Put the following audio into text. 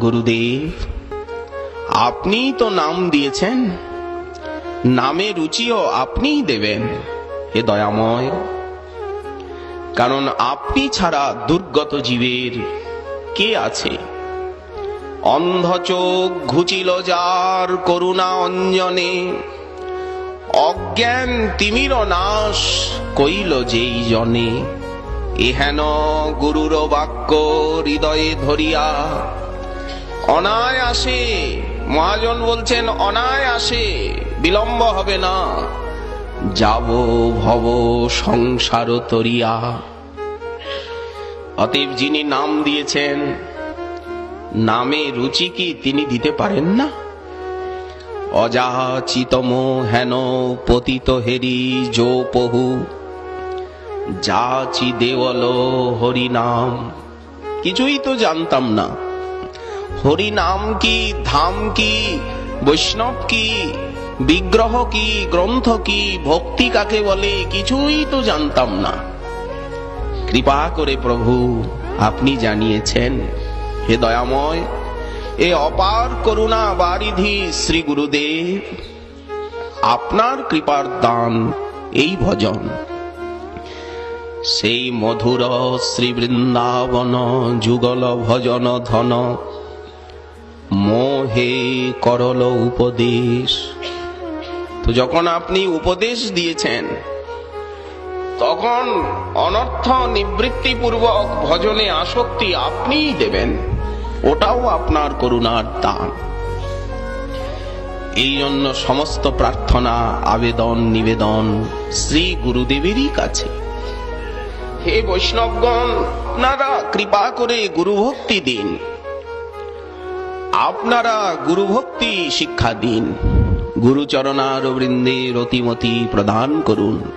গুরুদেব আপনি তো নাম দিয়েছেন। নামে রুচিও আপনিই দেবেন, হে দয়াময়। কারণ আপনি ছাড়া দুর্গত জীবের কে আছে? অন্ধ চোখ ঘুচিল যার করুণা অঞ্জনে, অজ্ঞান তিমির নাশ কইল যেই জনে। এহেন গুরুর বাক্য হৃদয়ে ধরিয়া অনায়াসে, মহাজন বলছেন, অনায়াসে, বিলম্ব হবে না। যাব ভব সংসার তরিয়া। অতীব যিনি নাম দিয়েছেন, নামে রুচি কি তিনি দিতে পারেন না? অযাচিতম হেন পতিত হেরি যো পহু যাচি দেওয়াল হরি নাম। কিছুই তো জানতাম না। হরি নাম কি, ধাম কি, বৈষ্ণব কি, বিগ্রহ কি, গ্রন্থ কি, ভক্তি কাকে বলে, কিছুই তো জানতাম না। কৃপা করে প্রভু, আপনি জানিয়েছেন, হে দয়াময়, এ অপার করুণা বারিধি শ্রী গুরুদেব, আপনার কৃপার দান এই ভজন। সেই মধুর শ্রী বৃন্দাবন যুগল ভজন ধন মোহে করল উপদেশ। তো যখন আপনি উপদেশ দিয়েছেন, তখন অনর্থ নিবৃত্তি পূর্বক ভজনে আসক্তি আপনিই দেবেন, ওটাও আপনার করুণার দান। এই জন্য সমস্ত প্রার্থনা, আবেদন, নিবেদন শ্রী গুরুদেবেরই কাছে। হে বৈষ্ণবগণ আপনারা কৃপা করে গুরুভক্তি দিন। আপনারা গুরুভক্তি শিক্ষা দিন। গুরুচরণার বৃন্দে রতিমতি প্রদান করুন।